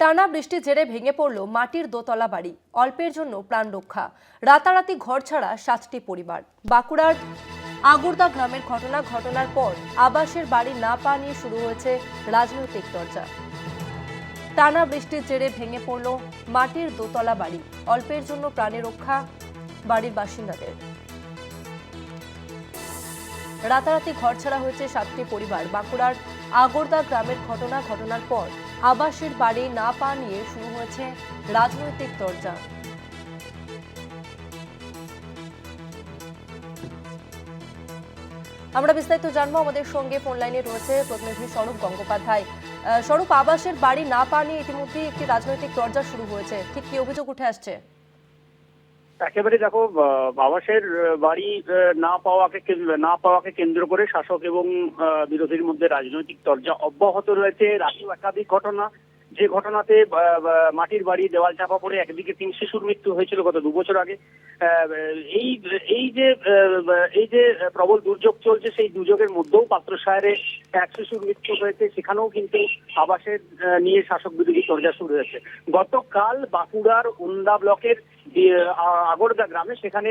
টানা বৃষ্টির জেরে ভেঙে পড়ল মাটির দোতলা বাড়ি, অল্পের জন্য প্রাণ রক্ষা। রাতারাতি ঘর ছাড়া সাতটি পরিবার। বাঁকুড়ার আগুরদা গ্রামের ঘটনা ঘটনার পর আবাসের বাড়ি না পা নিয়ে শুরু হয়েছে রাজনৈতিক চর্চা। টানা বৃষ্টির জেরে ভেঙে পড়ল মাটির দোতলা বাড়ি, অল্পের জন্য প্রাণে রক্ষা বাড়ির বাসিন্দাদের। রাতারাতি ঘর ছাড়া হয়েছে সাতটি পরিবার। বাঁকুড়ার আগরদা গ্রামের ঘটনা ঘটনার পর আবাসের বাড়ি না পা নিয়ে শুরু হয়েছে রাজনৈতিক তর্জা। আমরা বিস্তারিত জানব আমাদের সঙ্গে ফোন লাইনে রয়েছে প্রতিনিধি স্বরূপ গঙ্গোপাধ্যায়। স্বরূপ, আবাসের বাড়ি না পা নিয়ে ইতিমধ্যেই একটি রাজনৈতিক তর্জা শুরু হয়েছে। ঠিক কি অভিযোগ উঠে আসছে? একেবারে দেখো বাবাসের বাড়ি না পাওয়াকে না পাওয়াকে কেন্দ্র করে শাসক এবং বিরোধীর মধ্যে রাজনৈতিক তর্জা অব্যাহত রয়েছে। রাতেও একাধিক ঘটনা যে ঘটনাতে মাটির বাড়ি দেওয়াল চাপা পড়ে একদিকে তিন শিশুর মৃত্যু হয়েছিল গত দু বছর আগে। এই এই যে এই যে প্রবল দুর্যোগ চলছে, সেই দুর্যোগের মধ্যেও পাত্র পাত্রসায়রে এক শিশুর মৃত্যু হয়েছে। সেখানেও কিন্তু আবাসের নিয়ে শাসক বিরোধী চর্চা শুরু হয়েছে। গতকাল বাঁকুড়ার উন্দা ব্লকের আগরদা গ্রামে সেখানে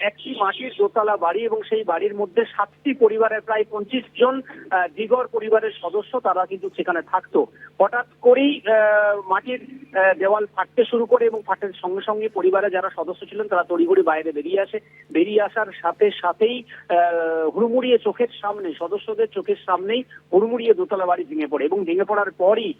একটি মাটির দোতলা বাড়ি এবং সেই বাড়ির মধ্যে সাতটি পরিবারের প্রায় পঁচিশ জন দিগর পরিবারের সদস্য তারা কিন্তু সেখানে থাকতো। হঠাৎ করেই মাটির দেওয়াল ফাটতে শুরু করে এবং ফাটার সঙ্গে সঙ্গে পরিবারে যারা সদস্য ছিলেন, তারা তড়িঘড়ি বাইরে বেরিয়ে আসে। বেরিয়ে আসার সাথে সাথেই হুড়মুড়িয়ে চোখের সামনে, সদস্যদের চোখের সামনেই হুড়মুড়িয়ে দোতলা বাড়ি ভেঙে পড়ে এবং ভেঙে পড়ার পরই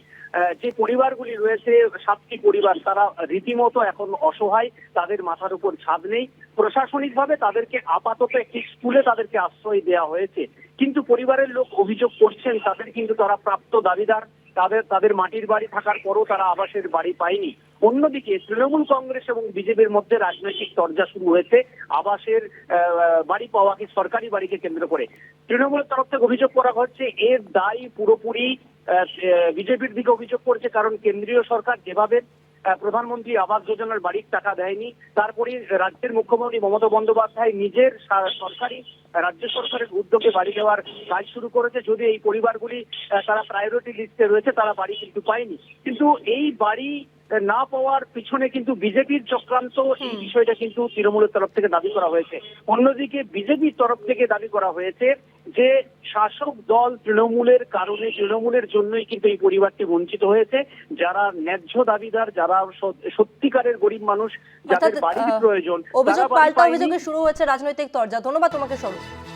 যে পরিবারগুলি রয়েছে, সাতটি পরিবার, তারা রীতিমতো এখন অসহায়, তাদের মাথার উপর ছাদ নেই। প্রশাসনিকভাবে তাদেরকে আপাতত একটি স্কুলে তাদেরকে আশ্রয় দেওয়া হয়েছে। কিন্তু পরিবারের লোক অভিযোগ করছেন, তাদের কিন্তু তারা প্রাপ্ত দাবিদার। তাদের তাদের মাটির বাড়ি থাকার পরও তারা আবাসের বাড়ি পায়নি। অন্যদিকে তৃণমূল কংগ্রেস এবং বিজেপির মধ্যে রাজনৈতিক চর্চা শুরু হয়েছে। আবাসের বাড়ি পাওয়াকে, সরকারি বাড়িকে কেন্দ্র করে। তৃণমূলের তরফ থেকে অভিযোগ করা হচ্ছে, এর দায়ী পুরোপুরি বিজেপির দিকে অভিযোগ করছে, কারণ কেন্দ্রীয় সরকার যেভাবে প্রধানমন্ত্রী আবাস যোজনার বাড়ির টাকা দেয়নি। তারপরে রাজ্যের মুখ্যমন্ত্রী মমতা বন্দ্যোপাধ্যায় নিজের সরকারি, রাজ্য সরকারের উদ্যোগে বাড়ি দেওয়ার কাজ শুরু করেছে। যদি এই পরিবারগুলি তারা প্রায়োরিটি লিস্টে রয়েছে, তারা বাড়ি কিন্তু পায়নি। কিন্তু এই বাড়ি না পাওয়ার পিছনে কিন্তু বিজেপির চক্রান্ত এই বিষয়টা কিন্তু তৃণমূলের তরফ থেকে দাবি করা হয়েছে। অন্যদিকে বিজেপির তরফ থেকে দাবি করা হয়েছে যে শাসক দল তৃণমূলের কারণে তৃণমূলের জন্যই কিন্তু এই পরিবারটি বঞ্চিত হয়েছে। যারা ন্যায্য দাবিদার যারা সত্যিকারের গরিব মানুষ যাদের বাড়ির প্রয়োজন অভিযোগ পাল্টা অভিযোগে শুরু হয়েছে রাজনৈতিক চর্চা ধন্যবাদ তোমাকে স্বরূপ